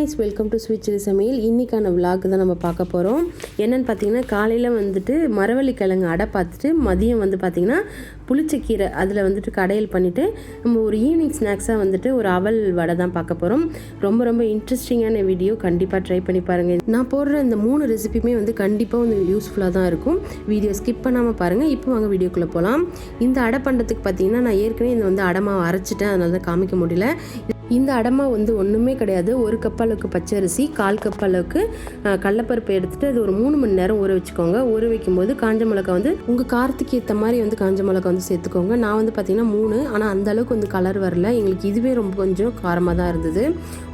Guys welcome to sweet chilli சமையல் இன்றைக்கான vlog தான் நம்ம பார்க்க போகிறோம் என்னென்னு பார்த்தீங்கன்னா காலையில் வந்துட்டு மரவள்ளி கிழங்கு அடை பார்த்துட்டு மதியம் வந்து பார்த்திங்கன்னா புளிச்சக்கீரை அதில் வந்துட்டு கடையில் பண்ணிவிட்டு நம்ம ஒரு ஈவினிங் ஸ்நாக்ஸாக வந்துட்டு ஒரு அவல் வடை தான் பார்க்க போகிறோம் ரொம்ப ரொம்ப இன்ட்ரெஸ்டிங்கான வீடியோ கண்டிப்பாக ட்ரை பண்ணி பாருங்கள் நான் போடுற இந்த மூணு ரெசிபியுமே வந்து கண்டிப்பாக வந்து யூஸ்ஃபுல்லாக தான் இருக்கும். வீடியோ ஸ்கிப் பண்ணாமல் பாருங்கள் இப்போ வாங்க வீடியோக்குள்ளே போகலாம் இந்த அடை பண்ணுறதுக்கு பார்த்தீங்கன்னா நான் ஏற்கனவே இந்த வந்து அடமாக அரைச்சிட்டேன். அதனால தான் காமிக்க முடியல. இந்த அடமா வந்து ஒன்றுமே கிடையாது. ஒரு கப் அளவுக்கு பச்சரிசி கால் கப் அளவுக்கு கடலப்பருப்பு எடுத்துட்டு அது ஒரு மூணு மணி நேரம் ஊற வச்சுக்கோங்க. ஊற வைக்கும் போது காஞ்ச மிளகா வந்து உங்கள் காரத்துக்கு ஏற்ற மாதிரி வந்து காஞ்ச மிளகா வந்து சேர்த்துக்கோங்க. நான் வந்து பார்த்தீங்கன்னா மூணு ஆனால் அந்த அளவுக்கு வந்து கலர் வரல. எங்களுக்கு இதுவே ரொம்ப கொஞ்சம் காரமாக தான் இருந்தது.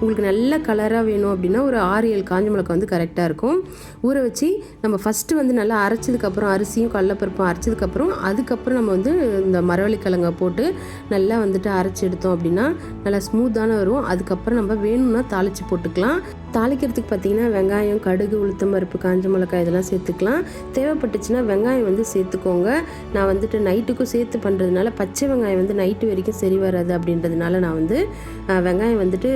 உங்களுக்கு நல்ல கலராக வேணும் அப்படின்னா ஒரு ஆறு ஏழு காஞ்ச மிளகா வந்து கரெக்டாக இருக்கும். ஊற வச்சு நம்ம ஃபஸ்ட்டு வந்து நல்லா அரைச்சதுக்கப்புறம் அரிசியும் கடலப்பருப்பும் அரைச்சதுக்கப்புறம் அதுக்கப்புறம் நம்ம வந்து இந்த மரவள்ளி கிழங்க போட்டு நல்லா வந்துட்டு அரைச்சி எடுத்தோம் அப்படின்னா நல்லா ஸ்மூத்தாக ஸ்மூத்தான வரும். அதுக்கப்புறம் நம்ம வேணும்னா தாளித்து போட்டுக்கலாம். தாளிக்கிறதுக்கு பார்த்தீங்கன்னா வெங்காயம் கடுகு உளுத்தம் பருப்பு காஞ்ச மிளகாய் இதெல்லாம் சேர்த்துக்கலாம். தேவைப்பட்டுச்சுன்னா வெங்காயம் வந்து சேர்த்துக்கோங்க. நான் வந்துட்டு நைட்டுக்கும் சேர்த்து பண்ணுறதுனால பச்சை வெங்காயம் வந்து நைட்டு வரைக்கும் சரி வராது அப்படின்றதுனால நான் வந்து வெங்காயம் வந்துட்டு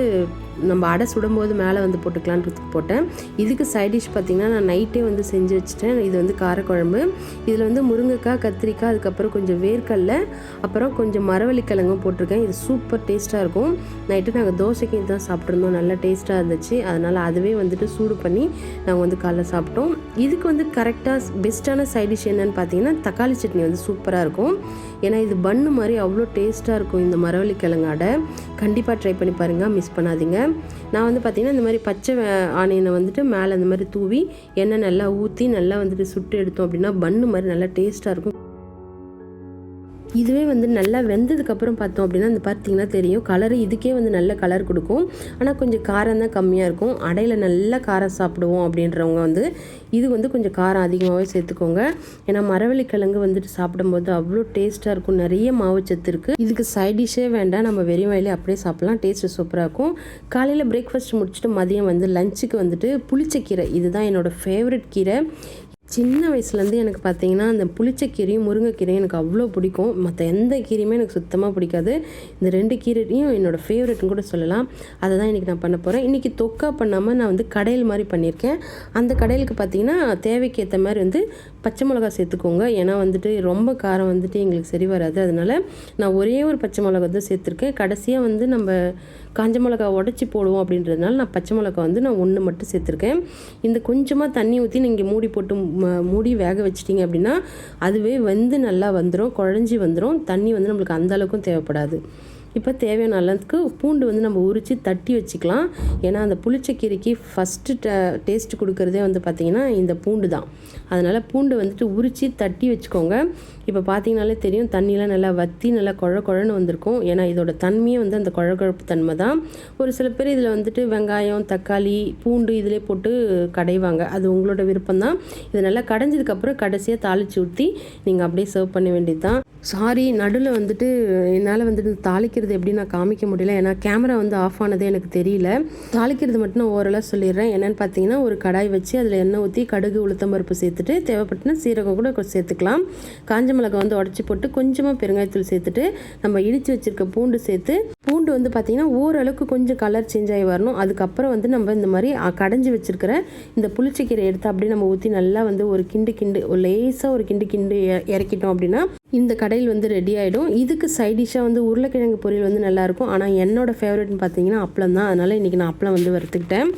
நம்ம அடை சுடும்போது மேலே வந்து போட்டுக்கலான்றதுக்கு போட்டேன். இதுக்கு சைட் டிஷ் பார்த்தீங்கன்னா நான் நைட்டே வந்து செஞ்சு வச்சுட்டேன். இது வந்து காரக்குழம்பு. இதில் வந்து முருங்கைக்காய் கத்திரிக்காய் அதுக்கப்புறம் கொஞ்சம் வேர்க்கடல அப்புறம் கொஞ்சம் மரவள்ளிக்கிழங்கும் போட்டிருக்கேன். இது சூப்பர் டேஸ்ட்டாக இருக்கும். நைட்டு நாங்கள் தோசைக்கு தான் சாப்பிட்ருந்தோம் நல்லா டேஸ்ட்டாக இருந்துச்சு. அதனால் அதுவே வந்துட்டு சூடு பண்ணி நாங்கள் வந்து காலைல சாப்பிட்டோம். இதுக்கு வந்து கரெக்டாக பெஸ்ட்டான சைட் டிஷ் என்னன்னு பார்த்தீங்கன்னா தக்காளி சட்னி வந்து சூப்பராக இருக்கும். ஏன்னா இது பன்னு மாதிரி அவ்வளோ டேஸ்ட்டாக இருக்கும் இந்த மரவள்ளி கிழங்கு அடை. கண்டிப்பாக ட்ரை பண்ணி பாருங்கள் மிஸ் பண்ணாதீங்க. நான் வந்து பார்த்திங்கன்னா இந்த மாதிரி பச்சை வே- ஆனியனை வந்துட்டு மேலே இந்த மாதிரி தூவி எண்ணெய் நல்லா ஊற்றி நல்லா வந்துட்டு சுட்டு எடுத்தோம் அப்படின்னா பன்னு மாதிரி நல்லா டேஸ்ட்டாக இருக்கும். இதுவே வந்து நல்லா வெந்ததுக்கப்புறம் பார்த்தோம் அப்படின்னா இந்த பார்த்தீங்கன்னா தெரியும். கலரு இதுக்கே வந்து நல்ல கலர் கொடுக்கும். ஆனால் கொஞ்சம் காரம் தான் கம்மியாக இருக்கும். அடையில் நல்லா காரம் சாப்பிடுவோம் அப்படின்றவங்க வந்து இது வந்து கொஞ்சம் காரம் அதிகமாகவே சேர்த்துக்கோங்க. ஏன்னா மரவள்ளி கிழங்கு வந்துட்டு சாப்பிடும்போது அவ்வளோ டேஸ்ட்டாக இருக்கும். நிறைய மாவுச்சத்து இருக்குது இதுக்கு சைட் டிஷ்ஷே வேண்டாம். நம்ம வெறும் வயலே அப்படியே சாப்பிட்லாம். டேஸ்ட்டு சூப்பராக இருக்கும். காலையில் பிரேக்ஃபாஸ்ட் முடிச்சுட்டு மதியம் வந்து லஞ்சுக்கு வந்துட்டு புளிச்ச கீரை. இதுதான் என்னோடய ஃபேவரட் கீரை. சின்ன வயசுலேருந்து எனக்கு பார்த்தீங்கன்னா அந்த புளிச்சக்கீரையும் முருங்கைக்கீரையும் எனக்கு அவ்வளோ பிடிக்கும். மற்ற எந்த கீரையுமே எனக்கு சுத்தமாக பிடிக்காது. இந்த ரெண்டு கீரையும் என்னோடய ஃபேவரெட்னு கூட சொல்லலாம். அதை தான் இன்றைக்கி நான் பண்ண போகிறேன் இன்றைக்கி தொக்கா பண்ணாமல் நான் வந்து கடையில் மாதிரி பண்ணியிருக்கேன். அந்த கடையிலுக்கு பார்த்தீங்கன்னா தேவைக்கு ஏற்ற மாதிரி வந்து பச்சை மிளகா சேர்த்துக்கோங்க. ஏன்னா வந்துட்டு ரொம்ப காரம் வந்துட்டு எங்களுக்கு சரி வராது. அதனால் நான் ஒரே ஒரு பச்சை மிளகா தான் சேர்த்துருக்கேன். கடைசியாக வந்து நம்ம காஞ்ச மிளகா உடச்சி போடுவோம் அப்படின்றதுனால நான் பச்சை மிளகா வந்து நான் ஒன்று மட்டும் சேர்த்துருக்கேன். இந்த கொஞ்சமாக தண்ணி ஊற்றி நீங்கள் மூடி போட்டு மூடி வேக வச்சிட்டிங்க அப்படின்னா அதுவே வந்து நல்லா வந்துடும் குழஞ்சி வந்துடும் தண்ணி வந்து நம்மளுக்கு அந்த அளவுக்கும் தேவைப்படாது. இப்போ தேவையான அளவுக்கு பூண்டு வந்து நம்ம உரித்து தட்டி வச்சுக்கலாம். ஏன்னா அந்த புளிச்சக்கீரைக்கு ஃபஸ்ட்டு டேஸ்ட் கொடுக்குறதே வந்து பார்த்திங்கன்னா இந்த பூண்டு தான். அதனால் பூண்டு வந்துட்டு உரித்து தட்டி வச்சுக்கோங்க. இப்போ பார்த்தீங்கனாலே தெரியும் தண்ணியெலாம் நல்லா வற்றி நல்லா குழ குழன்னு வந்திருக்கும். ஏன்னா இதோட தன்மையே வந்து அந்த குழகுழப்பு தன்மை தான். ஒரு சில பேர் இதில் வந்துட்டு வெங்காயம் தக்காளி பூண்டு இதிலே போட்டு கடைவாங்க. அது உங்களோட விருப்பம் தான் இது நல்லா கடைஞ்சதுக்கப்புறம் கடைசியாக தாளித்து ஊற்றி நீங்கள் அப்படியே சர்வ் பண்ண வேண்டியது தான் சாரி நடுவில் வந்துட்டு என்னால் வந்துட்டு தாளிக்கிறது எப்படி நான் காமிக்க முடியல. ஏன்னா கேமரா வந்து ஆஃப் ஆனதே எனக்கு தெரியல. தாளிக்கிறது மட்டும் நான் ஓரளவு சொல்லிடுறேன். என்னென்னு பார்த்தீங்கன்னா ஒரு கடாய் வச்சு அதில் எண்ணெய் ஊற்றி கடுகு உளுத்தம் பருப்பு சேர்த்துட்டு தேவைப்பட்டுனா சீரகம் கூட சேர்த்துக்கலாம். காஞ்ச மிளகாய் வந்து உடச்சி போட்டு கொஞ்சமாக பெருங்காயத்தூள் சேர்த்துட்டு நம்ம இடித்து வச்சுருக்க பூண்டு சேர்த்து பூண்டு வந்து பார்த்திங்கன்னா ஓரளவுக்கு கொஞ்சம் கலர் சேஞ்ச் ஆகி வரணும். அதுக்கப்புறம் வந்து நம்ம இந்த மாதிரி கடைஞ்சி வச்சிருக்கிற இந்த புளிச்சக்கீரை எடுத்து அப்படியே நம்ம ஊற்றி நல்லா வந்து ஒரு கிண்டு கிண்டு ஒரு லேசாக ஒரு கிண்டு கிண்டு இறக்கிட்டோம் அப்படின்னா இந்த கடையில் வந்து ரெடி ஆகிடும் இதுக்கு சைட் டிஷ்ஷாக வந்து உருளைக்கிழங்கு பொரியல் வந்து நல்லாயிருக்கும். ஆனால் என்னோடய ஃபேவரட்னு பார்த்தீங்கன்னா அப்பளம் தான். அதனால் இன்றைக்கி நான் அப்பளம் வந்து வறுத்துக்கிட்டேன்.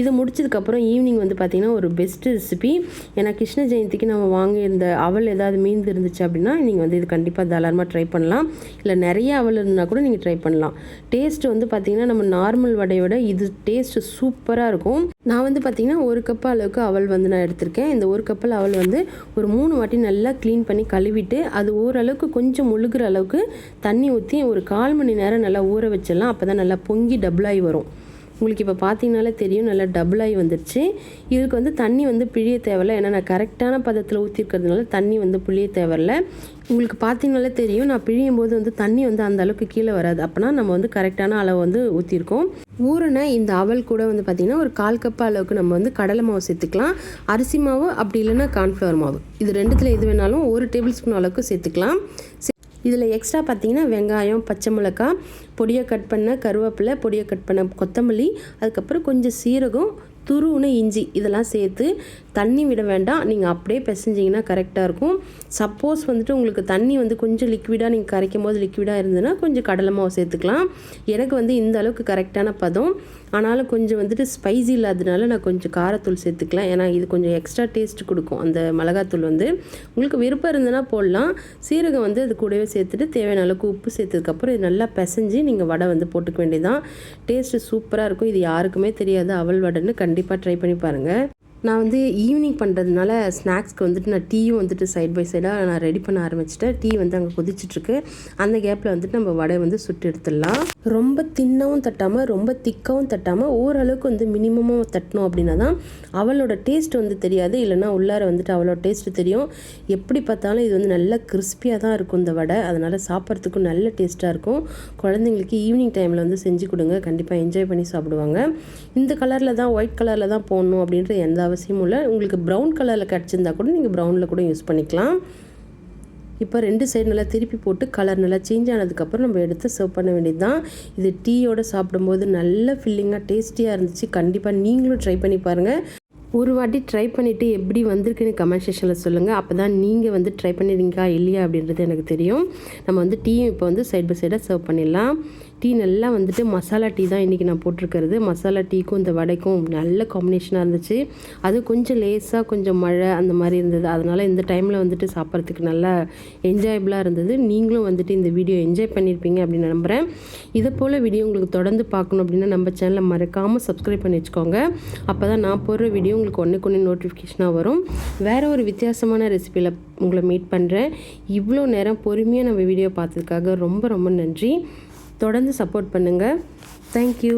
இது முடிச்சதுக்கப்புறம் ஈவினிங் வந்து பார்த்திங்கன்னா ஒரு பெஸ்ட் ரெசிபி ஏன்னா கிருஷ்ண ஜெயந்திக்கு நம்ம வாங்கியிருந்த அவல் ஏதாவது மீந்து இருந்துச்சு அப்படின்னா நீங்கள் வந்து இது கண்டிப்பாக தாராளமாக ட்ரை பண்ணலாம். இல்லை நிறைய அவள் இருந்தால் கூட நீங்கள் ட்ரை பண்ணலாம். டேஸ்ட் வந்து பார்த்திங்கன்னா நம்ம நார்மல் வடையை இது டேஸ்ட்டு சூப்பராக இருக்கும். நான் வந்து பார்த்திங்கன்னா ஒரு கப் அளவுக்கு அவல் வந்து நான் எடுத்திருக்கேன். இந்த ஒரு கப்பில் அவல் வந்து ஒரு மூணு வாட்டி நல்லா க்ளீன் பண்ணி கழுவிட்டு அது ஓரளவுக்கு கொஞ்சம் முழுகிற அளவுக்கு தண்ணி ஊற்றி ஒரு கால் மணி நேரம் நல்லா ஊற வச்சிடலாம். அப்போ தான் நல்லா பொங்கி டபுளாகி வரும். உங்களுக்கு இப்போ பார்த்தீங்கனாலே தெரியும் நல்லா டபுள் ஆகி வந்துடுச்சு இதுக்கு வந்து தண்ணி வந்து பிழிய தேவையில்ல. ஏன்னா நான் கரெக்டான பதத்தில் ஊற்றிருக்கிறதுனால தண்ணி வந்து பிழிய தேவையில்ல. உங்களுக்கு பார்த்தீங்கனாலே தெரியும் நான் பிழியும் போது வந்து தண்ணி வந்து அந்த அளவுக்கு கீழே வராது. அப்போனா நம்ம வந்து கரெக்டான அளவு வந்து ஊற்றிருக்கோம் ஊறின இந்த அவல் கூட வந்து பார்த்திங்கன்னா ஒரு கால் கப் அளவுக்கு நம்ம வந்து கடலை மாவு சேர்த்துக்கலாம். அரிசி மாவு அப்படி இல்லைன்னா கார்ன்ஃப்ளவர் மாவு. இது ரெண்டுத்தில் எது வேணாலும் ஒரு டேபிள் ஸ்பூன் அளவுக்கு சேர்த்துக்கலாம். இதில் எக்ஸ்ட்ரா பார்த்தீங்கன்னா வெங்காயம் பச்சை மிளகாய் பொடியை கட் பண்ண கருவேப்பிலை பொடியை கட் பண்ண கொத்தமல்லி அதுக்கப்புறம் கொஞ்சம் சீரகம் துருவுன்னு இஞ்சி இதெல்லாம் சேர்த்து தண்ணி விட வேண்டாம். நீங்கள் அப்படியே பிசைஞ்சிங்கன்னா கரெக்டாக இருக்கும். சப்போஸ் வந்துட்டு உங்களுக்கு தண்ணி வந்து கொஞ்சம் லிக்விடாக நீங்கள் கரைக்கும் போது லிக்விடாக இருந்ததுன்னா கொஞ்சம் கடலை மாவு சேர்த்துக்கலாம். எனக்கு வந்து இந்த அளவுக்கு கரெக்டான பதம். ஆனாலும் கொஞ்சம் வந்துட்டு ஸ்பைசி இல்லாததுனால நான் கொஞ்சம் காரத்தூள் சேர்த்துக்கலாம். ஏன்னா இது கொஞ்சம் எக்ஸ்ட்ரா டேஸ்ட் கொடுக்கும் அந்த மிளகாத்தூள் வந்து. உங்களுக்கு விருப்பம் இருந்ததுன்னா போடலாம். சீரகம் வந்து அது கூடவே சேர்த்துட்டு தேவையான அளவுக்கு உப்பு சேர்த்ததுக்கப்புறம் இது நல்லா பிசைஞ்சு நீங்கள் வடை வந்து போட்டுக்க வேண்டியதான் டேஸ்ட்டு சூப்பராக இருக்கும். இது யாருக்குமே தெரியாது. அவல் வடைன்னு கண்டிப்பாக ட்ரை பண்ணி பாருங்கள் நான் வந்து ஈவினிங் பண்ணுறதுனால ஸ்நாக்ஸ்க்கு வந்துட்டு நான் டீயும் வந்துட்டு சைட் பை சைடாக நான் ரெடி பண்ண ஆரம்பிச்சிட்டேன். டீ வந்து அங்கே கொதிச்சிட்ருக்கு. அந்த கேப்பில் வந்துட்டு நம்ம வடை வந்து சுட்டு எடுத்துடலாம். ரொம்ப தின்னவும் தட்டாமல் ரொம்ப திக்காகவும் தட்டாமல் ஓரளவுக்கு வந்து மினிமமாக தட்டணும் அப்படின்னா தான் அவளோட டேஸ்ட் வந்து தெரியாது. இல்லைனா உள்ளார வந்துட்டு அவளோட டேஸ்ட்டு தெரியும். எப்படி பார்த்தாலும் இது வந்து நல்லா கிறிஸ்பியாக தான் இருக்கும் இந்த வடை. அதனால் சாப்பிட்றதுக்கும் நல்ல டேஸ்ட்டாக இருக்கும். குழந்தைங்களுக்கு ஈவினிங் டைமில் வந்து செஞ்சு கொடுங்க. கண்டிப்பாக என்ஜாய் பண்ணி சாப்பிடுவாங்க. இந்த கலரில் தான் ஒயிட் கலரில் தான் போடணும் அப்படின்ற எந்த அவசியமும் இல்லை. உங்களுக்கு ப்ரௌன் கலரில் கிடச்சிருந்தா கூட நீங்கள் ப்ரௌனில் கூட யூஸ் பண்ணிக்கலாம். இப்போ ரெண்டு சைடு நல்லா திருப்பி போட்டு கலர் நல்லா சேஞ்ச் ஆனதுக்கப்புறம் நம்ம எடுத்து சர்வ் பண்ண வேண்டியது தான் இது டீயோடு சாப்பிடும்போது நல்ல ஃபில்லிங்காக டேஸ்டியாக இருந்துச்சு. கண்டிப்பாக நீங்களும் ட்ரை பண்ணி பாருங்கள் ஒரு வாட்டி ட்ரை பண்ணிவிட்டு எப்படி வந்திருக்குன்னு கமெண்ட் செக்ஷனில் சொல்லுங்கள் அப்போ தான் நீங்கள் வந்து ட்ரை பண்ணிடுறீங்களா இல்லையா அப்படின்றது எனக்கு தெரியும். நம்ம வந்து டீயும் இப்போ வந்து சைட் பை சைடாக சர்வ் பண்ணிடலாம். டீ நல்லா வந்துட்டு மசாலா டீ தான் இன்றைக்கி நான் போட்டிருக்கிறது. மசாலா டீக்கும் இந்த வடைக்கும் நல்ல காம்பினேஷனாக இருந்துச்சு. அது கொஞ்சம் லேஸாக கொஞ்சம் மழை அந்த மாதிரி இருந்தது. அதனால் இந்த டைமில் வந்துட்டு சாப்பிட்றதுக்கு நல்லா என்ஜாயபிளாக இருந்தது. நீங்களும் வந்துட்டு இந்த வீடியோ என்ஜாய் பண்ணியிருப்பீங்க அப்படின்னு நம்புகிறேன் இதை போல் வீடியோ உங்களுக்கு தொடர்ந்து பார்க்கணும் அப்படின்னா நம்ம சேனலை மறக்காமல் சப்ஸ்கிரைப் பண்ணி வச்சுக்கோங்க. அப்போ தான் நான் போடுற வீடியோ உங்களுக்கு ஒன்றுக்கு ஒன்று நோட்டிஃபிகேஷனாக வரும். வேறு ஒரு வித்தியாசமான ரெசிபியில் உங்களை மீட் பண்ணுறேன் இவ்வளோ நேரம் பொறுமையாக நம்ம வீடியோ பார்த்ததுக்காக ரொம்ப ரொம்ப நன்றி. தொடர்ந்து சப்போர்ட் பண்ணுங்கள் தேங்க்யூ